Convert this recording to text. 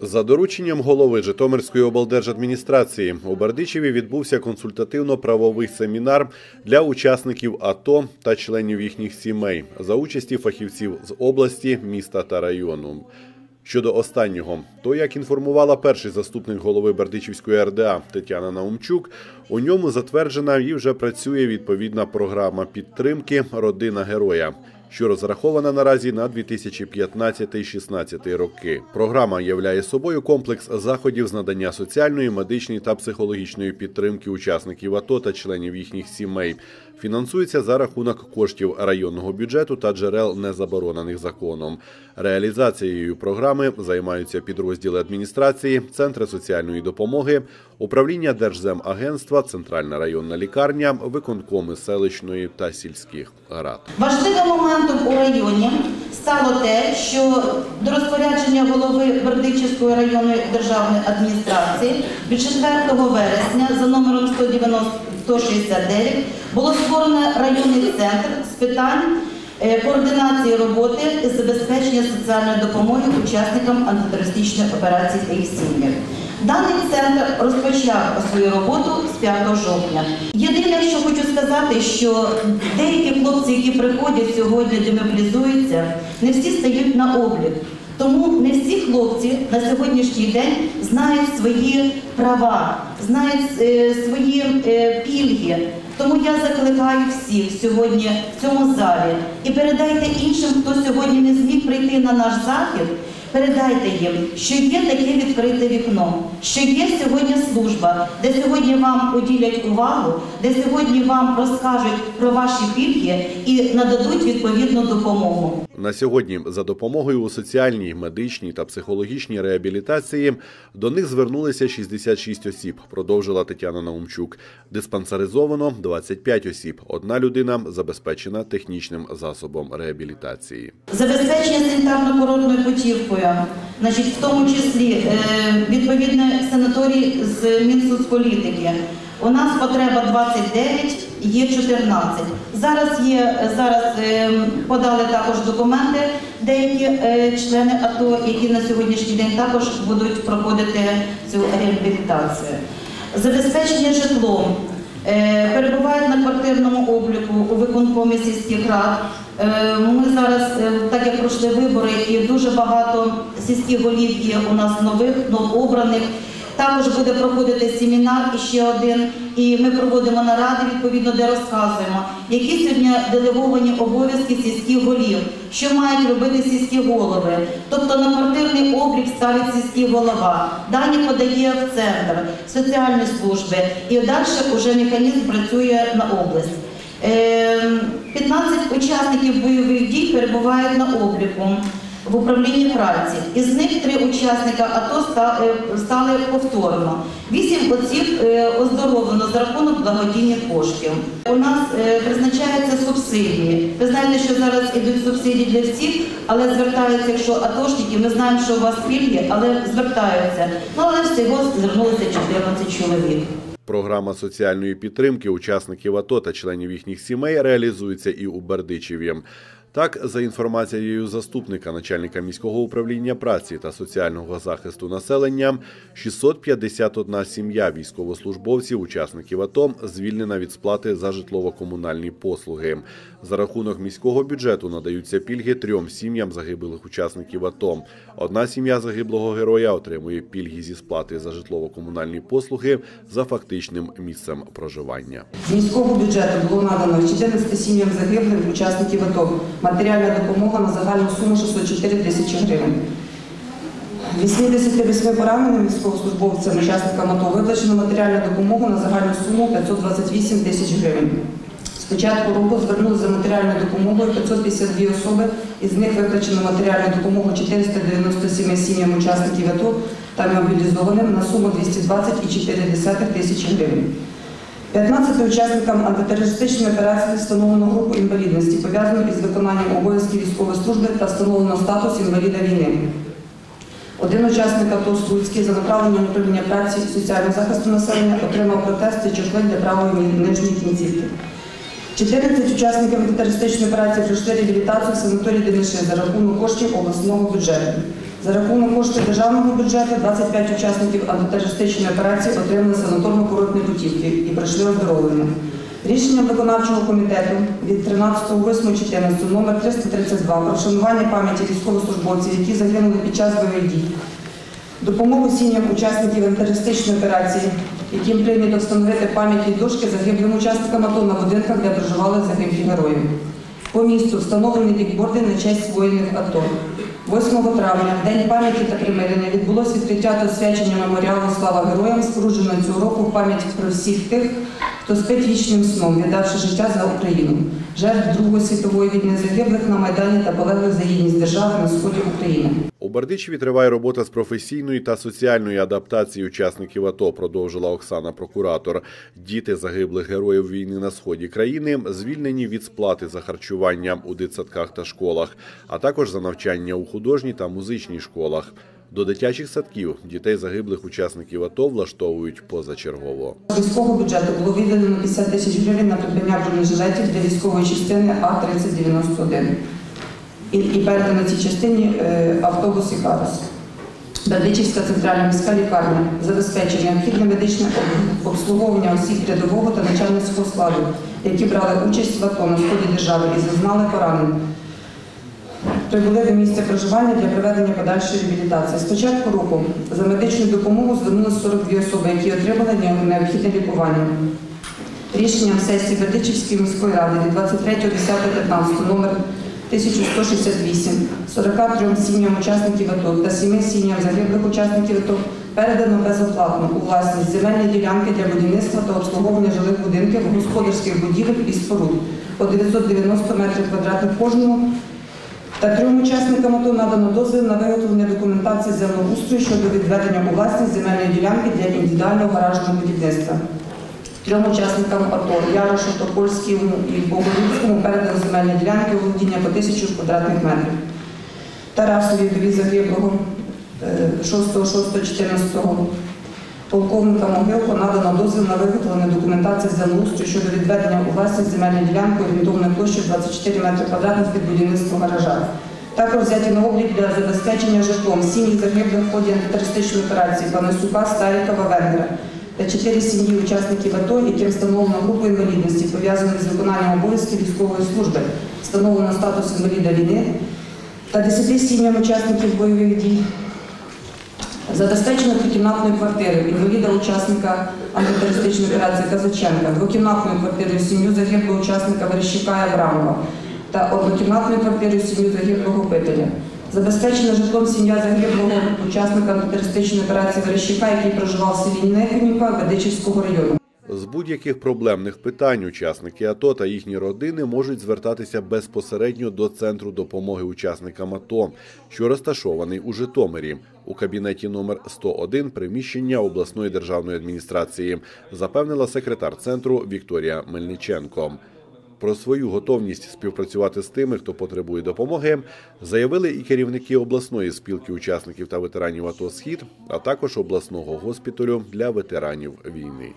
За дорученням голови Житомирської облдержадміністрації у Бердичеві відбувся консультативно-правовий семінар для учасників АТО та членів їхніх сімей за участі фахівців з області, міста та району. Щодо останнього, то як інформувала перший заступник голови Бердичівської РДА Тетяна Наумчук, у ньому затверджена і вже працює відповідна програма підтримки Родина героя. Що розрахована наразі на 2015-16 роки. Програма являє собою комплекс заходів з надання соціальної, медичної та психологічної підтримки учасників АТО та членів їхніх сімей. Фінансується за рахунок коштів районного бюджету та джерел, не заборонених законом. Реалізацією програми займаються підрозділи адміністрації, центри соціальної допомоги, управління Держземагентства, центральна районна лікарня, виконкоми селищної та сільських рад. Важливим моментом у районі стало те, що до розпорядження голови Бердичівської районної державної адміністрації від 4 вересня за номером 190 169 було створено районний центр з питань е, координації роботи і забезпечення соціальної допомоги учасникам антитерористичної операції та їх сім'ях. Даний центр розпочав свою роботу з 5 жовтня. Єдине, що хочу сказати, що деякі хлопці, які приходять сьогодні, демобілізуються, не всі стають на облік. Тому не всі хлопці на сьогоднішній день знають свої права, знають е, свої е, пільги. Тому я закликаю всіх сьогодні в цьому залі і передайте іншим, хто сьогодні не зміг прийти на наш захід. Передайте їм, що є таке відкрите вікно, що є сьогодні служба, де сьогодні вам уділять увагу, де сьогодні вам розкажуть про ваші пільги і нададуть відповідну допомогу. На сьогодні за допомогою у соціальній, медичній та психологічній реабілітації до них звернулися 66 осіб, продовжила Тетяна Наумчук. Диспансеризовано 25 осіб. Одна людина забезпечена технічним засобом реабілітації. Забезпечення санітарно-курортною путівкою, значить, в тому числі е, відповідний санаторій з Мінсоцполітики. У нас потреба 29, є 14. Зараз є зараз е, подали також документи деякі е, члени АТО, які на сьогоднішній день також будуть проходити цю реабілітацію. Забезпечення житлом. Е, Перебувають на квартирному обліку у виконкомі сільських рад. Е, Ми зараз, е, так як пройшли вибори, і дуже багато сільських голів є у нас нових, новообраних. Також буде проходити семінар і ще один, і ми проводимо наради відповідно, де розказуємо, які сьогодні делеговані обов'язки сільських голів, що мають робити сільські голови. Тобто на квартирний облік ставить сільський голова, дані подає в центр соціальні служби, і далі вже механізм працює на область. Е, 15 учасників бойових дій перебувають на обліку в управлінні праці. Із них три учасника АТО е, стали повторно. Вісім осіб е, оздоровлено за рахунок благодійних коштів. У нас е, призначаються субсидії. Ви знаєте, що зараз ідуть субсидії для всіх, але звертаються, якщо атошники, ми знаємо, що у вас пільги, але звертаються. Ну але всього звернулося 14 чоловік. Програма соціальної підтримки учасників АТО та членів їхніх сімей реалізується і у Бердичеві. Так, за інформацією заступника начальника міського управління праці та соціального захисту населення, 651 сім'я військовослужбовців, учасників АТО, звільнена від сплати за житлово-комунальні послуги. За рахунок міського бюджету надаються пільги трьом сім'ям загиблих учасників АТО. Одна сім'я загиблого героя отримує пільги зі сплати за житлово-комунальні послуги за фактичним місцем проживання. З міського бюджету було надано 14 сім'ям загиблих учасників АТО матеріальна допомога на загальну суму 604 тисячі гривень. 88 пораненим військовослужбовцям, учасникам АТО виплачено матеріальну допомогу на загальну суму 528 тисяч гривень. З початку року звернулися за матеріальною допомогою 552 особи, із них виплачено матеріальну допомогу 497 сім'ям учасників АТО та мобілізованим на суму 220,4 тисячі гривень. 15 учасникам антитерористичної операції встановлено групу інвалідності, пов'язану із виконанням обов'язків військової служби та встановлено статус інваліда війни. Один учасник АТО Слуцький за направленням управління праці соціального захисту населення отримав протез та чохли для правої нижньої кінцівки. 14 учасників антитерористичної операції пройшли реабілітацію в санаторії Дениши за рахунок коштів обласного бюджету. За рахунок коштів державного бюджету 25 учасників антитерористичної операції отримали санаторно-курортні путівки і пройшли оздоровлення. Рішенням виконавчого комітету від 13.08.14 номер 332 про вшанування пам'яті військовослужбовців, які загинули під час бойових дій, допомогу сім'ям учасників антитерористичної операції, яким прийнято встановити пам'ятні дошки загиблим учасникам АТО на будинках, де проживали загиблі герої. По місту встановлені бікборди на честь воїнів АТО. 8 травня, в День пам'яті та примирення, відбулося відкриття та освячення меморіалу Слава героям, споруджено цього року в пам'ять про всіх тих, хто спить вічним сном, віддавши життя за Україну, жертв Другої світової війни загиблих на Майдані та полеглих за гідність держави на сході України. Бердичеві триває робота з професійної та соціальної адаптації учасників АТО, продовжила Оксана Прокуратор. Діти загиблих героїв війни на сході країни звільнені від сплати за харчування у дитсадках та школах, а також за навчання у художній та музичній школах. До дитячих садків дітей загиблих учасників АТО влаштовують позачергово. З міського бюджету було виділено 50 тисяч гривень на придбання бронежилетів для військової частини А-3091. І, і передано цій частині автобус і «Карус». Бердичівська центральна міська лікарня забезпечує необхідне медичне обслуговування осіб рядового та начальницького складу, які брали участь в АТО на сході держави і зазнали поранень. Прибули до місця проживання для проведення подальшої реабілітації. З початку року за медичну допомогу звернулися 42 особи, які отримали необхідне лікування. Рішенням сесії Бердичівської міської ради від 23.10.15 номер 1168 43 сім'ям учасників АТО та 7 сім'ям загиблих учасників АТО передано безоплатно у власність земельні ділянки для будівництва та обслуговування жилих будинків, господарських будівель і споруд по 990 метрів квадратних кожному та трьом учасникам АТО надано дозвіл на виготовлення документації землеустрою щодо відведення у власність земельної ділянки для індивідуального гаражного будівництва. Трьом учасникам АТО Ярошу, Топольському і Богородському передано земельні ділянки володіння по тисячу квадратних метрів. Тарасові дові загиблого е, 6.6.14 полковника Могилко надано дозвіл на виготовлення документації землеустрою щодо відведення у власність земельної ділянки орієнтовною площею 24 метри квадратних під будівництво гаража. Також взяті на облік для забезпечення житлом сім'ї загиблих в ході антитерористичної операції Панасюка, Старікова, Венгера та чотири сім'ї учасників АТО, яким встановлено групу інвалідності, пов'язаних з виконанням обов'язків військової служби, встановлено статус інваліда війни та 10 сім'ям учасників бойових дій Забезпечено трикімнатною квартирою інваліда учасника антитерористичної операції Казаченка, двокімнатною квартирою сім'ю загиблого учасника Верещука Абрамова та однокімнатною квартирою сім'ю загиблого Пителя. Забезпечено житлом сім'я загиблого учасника антитерористичної операції Верещука, який проживав в селі Нехімівка Ведичівського району. З будь-яких проблемних питань учасники АТО та їхні родини можуть звертатися безпосередньо до центру допомоги учасникам АТО, що розташований у Житомирі у кабінеті номер 101 приміщення обласної державної адміністрації, запевнила секретар центру Вікторія Мельниченко. Про свою готовність співпрацювати з тими, хто потребує допомоги, заявили і керівники обласної спілки учасників та ветеранів АТО Схід, а також обласного госпіталю для ветеранів війни.